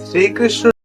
శ్రీకృష్ణుడు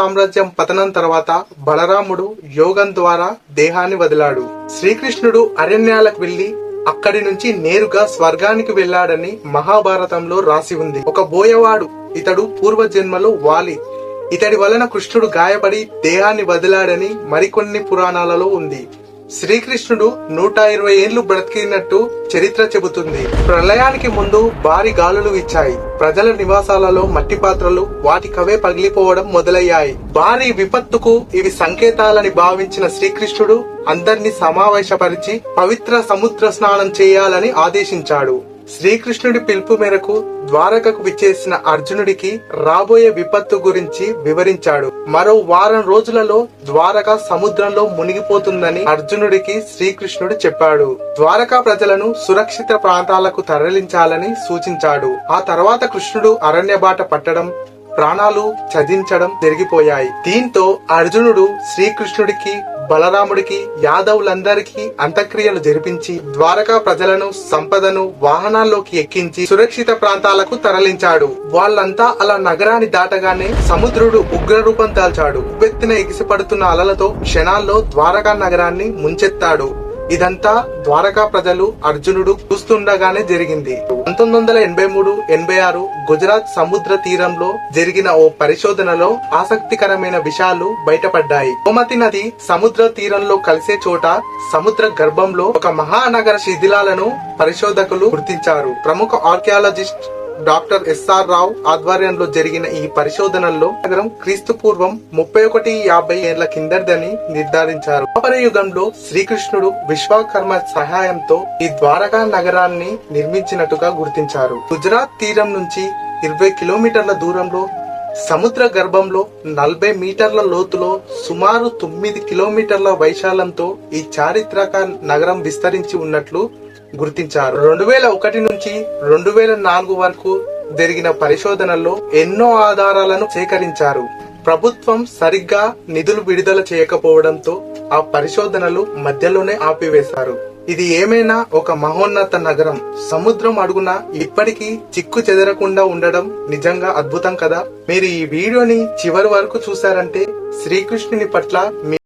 సామ్రాజ్యం పతనం తర్వాత బలరాముడు యోగం ద్వారా దేహాన్ని వదిలాడు. శ్రీకృష్ణుడు అరణ్యాలకు వెళ్ళి అక్కడి నుంచి నేరుగా స్వర్గానికి వెళ్ళాడని మహాభారతంలో రాసి ఉంది. ఒక బోయవాడు ఇతడు పూర్వజన్మలో వాలి. ఇతడి వలన కృష్ణుడు గాయపడి దేహాన్ని వదిలాడని మరికొన్ని పురాణాలలో ఉంది. శ్రీకృష్ణుడు నూట ఇరవై ఏళ్ళు బ్రతికినట్టు చరిత్ర చెబుతుంది. ప్రళయానికి ముందు భారీ గాలులు ఇచ్చాయి ప్రజల నివాసాలలో మట్టి పాత్రలు వాటికవే పగిలిపోవడం మొదలయ్యాయి. భారీ విపత్తుకు ఇవి సంకేతాలని భావించిన శ్రీకృష్ణుడు అందర్నీ సమావేశపరిచి పవిత్ర సముద్ర స్నానం చేయాలని ఆదేశించాడు. శ్రీకృష్ణుడి పిలుపు మేరకు ద్వారకకు విచ్చేసిన అర్జునుడికి రాబోయే విపత్తు గురించి వివరించాడు. మరో వారం రోజులలో ద్వారక సముద్రంలో మునిగిపోతుందని అర్జునుడికి శ్రీకృష్ణుడు చెప్పాడు. ద్వారకా ప్రజలను సురక్షిత ప్రాంతాలకు తరలించాలని సూచించాడు. ఆ తర్వాత కృష్ణుడు అరణ్య బాట పట్టడం ప్రాణాలు చదించడం జరిగిపోయాయి. దీంతో అర్జునుడు శ్రీకృష్ణుడికి బలరాముడికి యాదవులందరికీ అంత్యక్రియలు జరిపించి ద్వారకా ప్రజలను సంపదను వాహనాల్లోకి ఎక్కించి సురక్షిత ప్రాంతాలకు తరలించాడు. వాళ్ళంతా అలా నగరాన్ని దాటగానే సముద్రుడు ఉగ్రరూపం దాల్చాడు. ఉవ్వెత్తిన ఎగిసిపడుతున్న అలలతో క్షణాల్లో ద్వారకా నగరాన్ని ముంచెత్తాడు. ఇదంతా ద్వారకా ప్రజలు అర్జునుడు చూస్తుండగానే జరిగింది. పంతొమ్మిది వందల ఎనభై మూడు ఎనభై ఆరు గుజరాత్ సముద్ర తీరంలో జరిగిన ఓ పరిశోధనలో ఆసక్తికరమైన విషయాలు బయటపడ్డాయి. గోమతి నది సముద్ర తీరంలో కలిసే చోట సముద్ర గర్భంలో ఒక మహానగర శిథిలాలను పరిశోధకులు గుర్తించారు. ప్రముఖ ఆర్కియాలజిస్ట్ డాక్టర్ ఎస్ఆర్ రావు ఆధ్వర్యంలో జరిగిన ఈ పరిశోధనల్లో నగరం క్రీస్తు పూర్వం ముప్పై ఒకటి యాభై ఏళ్ళ కిందదని నిర్ధారించారు. ద్వాపర యుగంలో శ్రీకృష్ణుడు విశ్వకర్మ సహాయంతో ఈ ద్వారకా నగరాన్ని నిర్మించినట్టుగా గుర్తించారు. గుజరాత్ తీరం నుంచి ఇరవై కిలోమీటర్ల దూరంలో సముద్ర గర్భంలో నలభై మీటర్ల లోతులో సుమారు తొమ్మిది కిలోమీటర్ల వైశాల్యంతో ఈ చారిత్రక నగరం విస్తరించి ఉన్నట్లు గుర్తించారు. రెండు వేల ఒకటి నుంచి రెండు వేల నాలుగు వరకు జరిగిన పరిశోధనల్లో ఎన్నో ఆధారాలను సేకరించారు. ప్రభుత్వం సరిగ్గా నిధులు విడుదల చేయకపోవడంతో ఆ పరిశోధనలు మధ్యలోనే ఆపివేశారు. ఇది ఏమైనా ఒక మహోన్నత నగరం సముద్రం అడుగున ఇప్పటికీ చిక్కు చెదరకుండా ఉండడం నిజంగా అద్భుతం కదా? మీరు ఈ వీడియోని చివరి వరకు చూసారంటే శ్రీకృష్ణుని పట్ల మీ